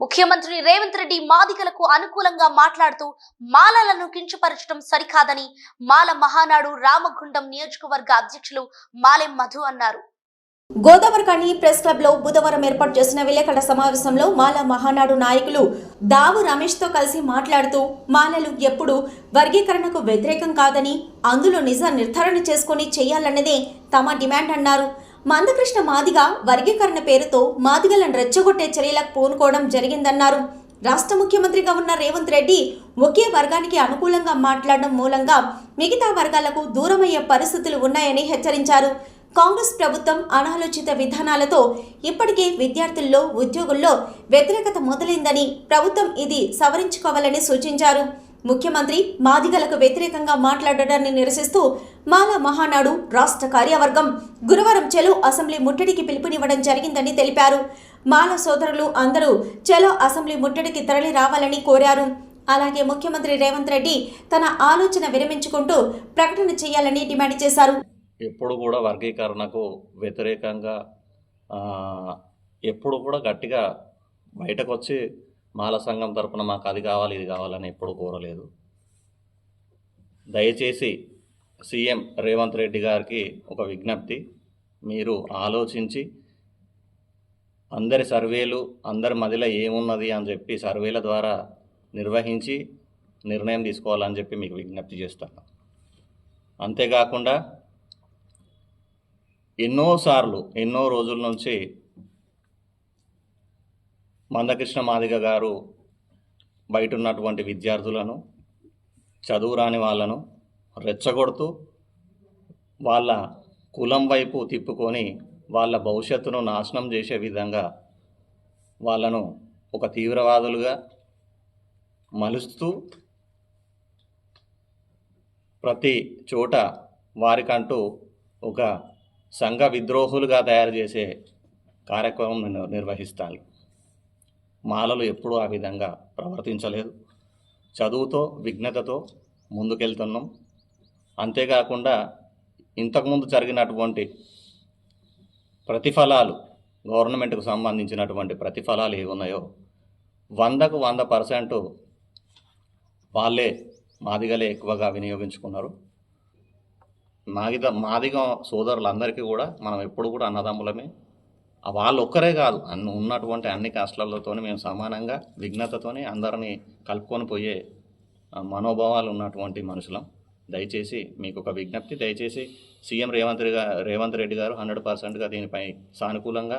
ముఖ్యమంత్రి రేవంత్ రెడ్డి మాదిగలకు అనుకూలంగా మాట్లాడుతూ మాలలను కించపరచడం సరికాదని మాల మహానాడు రామగుండం నియోజకవర్గ అధ్యక్షులు మాలెం మధు అన్నారు. గోదావరికని ప్రెస్ క్లబ్లో బుధవారం ఏర్పాటు చేసిన విలేకరుల సమావేశంలో మాల మహానాడు నాయకులు దావు రమేష్తో కలిసి మాట్లాడుతూ మాలలు ఎప్పుడు వర్గీకరణకు వ్యతిరేకం కాదని అందులో నిజ నిర్ధారణ చేసుకుని చేయాలన్నదే తమ డిమాండ్ అన్నారు. మందకృష్ణ మాదిగ వర్గీకరణ పేరుతో మాదిగలను రెచ్చగొట్టే చర్యలకు పూనుకోవడం జరిగిందన్నారు. రాష్ట్ర ముఖ్యమంత్రిగా ఉన్న రేవంత్ రెడ్డి ఒకే వర్గానికి అనుకూలంగా మాట్లాడడం మూలంగా మిగతా వర్గాలకు దూరమయ్యే పరిస్థితులు ఉన్నాయని హెచ్చరించారు. కాంగ్రెస్ ప్రభుత్వం అనాలోచిత విధానాలతో ఇప్పటికే విద్యార్థుల్లో ఉద్యోగుల్లో వ్యతిరేకత మొదలైందని ప్రభుత్వం ఇది సవరించుకోవాలని సూచించారు. ముఖ్యమంత్రి మాదిగలకు వ్యతిరేకంగా మాట్లాడడాన్ని నిరసిస్తూ మాల మహానాడు రాష్ట్ర కార్యవర్గం గురువారం చెలో అసెంబ్లీ ముట్టడికి పిలుపునివ్వడం జరిగిందని తెలిపారు. మాల సోదరులు అందరూ చెలో అసెంబ్లీ ముట్టడికి తరలి రావాలని కోరారు. అలాగే ముఖ్యమంత్రి రేవంత్ రెడ్డి తన ఆలోచన విరమించుకుంటూ ప్రకటన చేయాలని డిమాండ్ చేశారు. ఎప్పుడు కూడా వర్గీకరణకు వ్యతిరేకంగా ఎప్పుడు కూడా గట్టిగా బయటకు వచ్చి మాల సంఘం తరపున మాకు అది కావాలి ఇది కావాలని ఎప్పుడు కోరలేదు. దయచేసి సీఎం రేవంత్ రెడ్డి గారికి ఒక విజ్ఞప్తి. మీరు ఆలోచించి అందరి సర్వేలు అందరి మదిలో ఏమున్నది అని చెప్పి సర్వేల ద్వారా నిర్వహించి నిర్ణయం తీసుకోవాలని చెప్పి మీకు విజ్ఞప్తి చేస్తాను. అంతేకాకుండా ఎన్నోసార్లు ఎన్నో రోజుల నుంచి మందకృష్ణ మాదిగ గారు బయట ఉన్నటువంటి విద్యార్థులను చదువు రాని వాళ్ళను రెచ్చగొడుతూ వాళ్ళ కులం వైపు తిప్పుకొని వాళ్ళ భవిష్యత్తును నాశనం చేసే విధంగా వాళ్ళను ఒక తీవ్రవాదులుగా మలుస్తూ ప్రతి చోట వారికంటూ ఒక సంఘ విద్రోహులుగా తయారు చేసే కార్యక్రమం నిర్వహిస్తారు. నిర్వహిస్తాను మాలలు ఎప్పుడూ ఆ విధంగా ప్రవర్తించలేదు. చదువుతో విఘ్నతతో ముందుకెళ్తున్నాం. అంతేకాకుండా ఇంతకుముందు జరిగినటువంటి ప్రతిఫలాలు గవర్నమెంట్కు సంబంధించినటువంటి ప్రతిఫలాలు ఏమున్నాయో వందకు వంద పర్సెంట్ వాళ్ళే మాదిగలే ఎక్కువగా వినియోగించుకున్నారు. మాదిగ మాదిగ సోదరులందరికీ కూడా మనం ఎప్పుడు కూడా అన్నదమ్ములమే. వాళ్ళు ఒక్కరే కాదు అన్ని ఉన్నటువంటి అన్ని కాస్ట్లతోనే మేము సమానంగా విఘ్నతతోనే అందరినీ కలుపుకొని పోయే మనోభావాలు ఉన్నటువంటి మనుషులం. దయచేసి మీకు ఒక విజ్ఞప్తి దయచేసి సీఎం రేవంత్ రేవంత్ రెడ్డి గారు హండ్రెడ్ పర్సెంట్గా దీనిపై సానుకూలంగా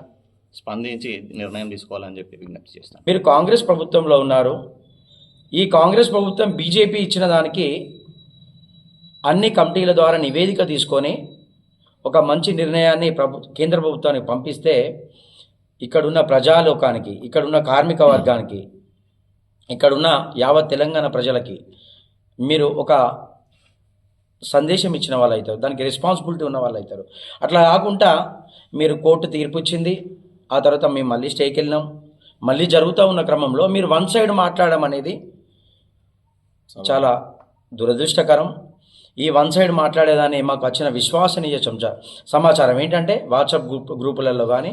స్పందించి నిర్ణయం తీసుకోవాలని చెప్పి విజ్ఞప్తి చేస్తాను. మీరు కాంగ్రెస్ ప్రభుత్వంలో ఉన్నారు. ఈ కాంగ్రెస్ ప్రభుత్వం బీజేపీ ఇచ్చిన దానికి అన్ని కమిటీల ద్వారా నివేదిక తీసుకొని ఒక మంచి నిర్ణయాన్ని ప్రభు కేంద్ర ప్రభుత్వానికి పంపిస్తే ఇక్కడున్న ప్రజాలోకానికి ఇక్కడున్న కార్మిక వర్గానికి ఇక్కడున్న యావత్ తెలంగాణ ప్రజలకి మీరు ఒక సందేశం ఇచ్చిన వాళ్ళు అవుతారు దానికి రెస్పాన్సిబిలిటీ ఉన్న వాళ్ళు అవుతారు అట్లా కాకుండా మీరు కోర్టు తీర్పు ఇచ్చింది ఆ తర్వాత మేము మళ్ళీ స్టేకి వెళ్ళినాం. మళ్ళీ జరుగుతూ ఉన్న క్రమంలో మీరు వన్ సైడ్ మాట్లాడడం అనేది చాలా దురదృష్టకరం. ఈ వన్ సైడ్ మాట్లాడేదాన్ని మాకు వచ్చిన విశ్వసనీయ చంచా. సమాచారం ఏంటంటే వాట్సాప్ గ్రూప్ గ్రూపులలో కానీ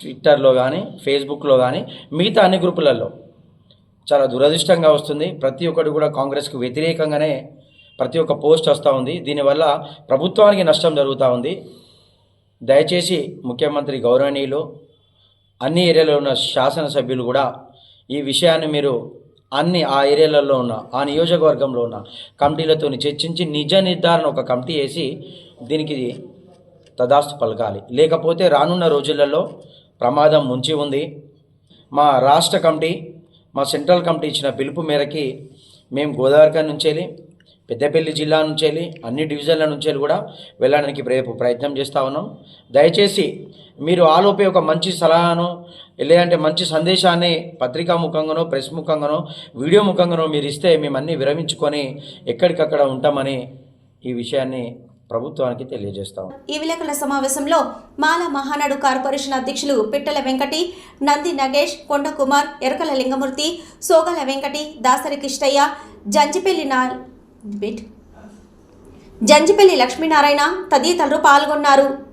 ట్విట్టర్లో కానీ ఫేస్బుక్లో కానీ మిగతా అన్ని గ్రూపులలో. చాలా దురదృష్టంగా వస్తుంది. ప్రతి ఒక్కరు కూడా కాంగ్రెస్కు వ్యతిరేకంగానే ప్రతి ఒక్క పోస్ట్ వస్తూ ఉంది. దీనివల్ల ప్రభుత్వానికి నష్టం జరుగుతూ ఉంది. దయచేసి ముఖ్యమంత్రి గౌరవనీయులు అన్ని ఏరియాలో ఉన్న శాసనసభ్యులు కూడా ఈ విషయాన్ని మీరు అన్ని ఆ ఏరియాలలో ఉన్న ఆ నియోజకవర్గంలో ఉన్న కమిటీలతో చర్చించి నిజ నిర్ధారణ ఒక కమిటీ వేసి దీనికి తదాస్తు పలకాలి. లేకపోతే రానున్న రోజులలో ప్రమాదం ముంచి ఉంది. మా రాష్ట్ర కమిటీ మా సెంట్రల్ కమిటీ ఇచ్చిన పిలుపు మేరకి మేము గోదావరి నుంచి వెళ్ళి పెద్దపల్లి జిల్లా నుంచి వెళ్ళి అన్ని డివిజన్ల నుంచి వెళ్ళి కూడా వెళ్ళడానికి రేపు ప్రయత్నం చేస్తూ ఉన్నాం. దయచేసి మీరు ఆలోపే ఒక మంచి సలహాను లేదంటే మంచి సందేశాన్ని పత్రికా ముఖంగానో ప్రెస్ ముఖంగానో వీడియో ముఖంగానో మీరు ఇస్తే మేము అన్నీ విరమించుకొని ఎక్కడికక్కడ ఉంటామని ఈ విషయాన్ని ప్రభుత్వానికి తెలియజేస్తాం. ఈ విలేకరుల సమావేశంలో మాల మహానాడు కార్పొరేషన్ అధ్యక్షులు పిట్టల వెంకటి నంది నగేష్ కొండ కుమార్ ఎరకల లింగమూర్తి సోగల వెంకటి దాసరి కిష్టయ్య జంజిపల్లి నా జంజిపల్లి లక్ష్మీనారాయణ తదితరులు పాల్గొన్నారు.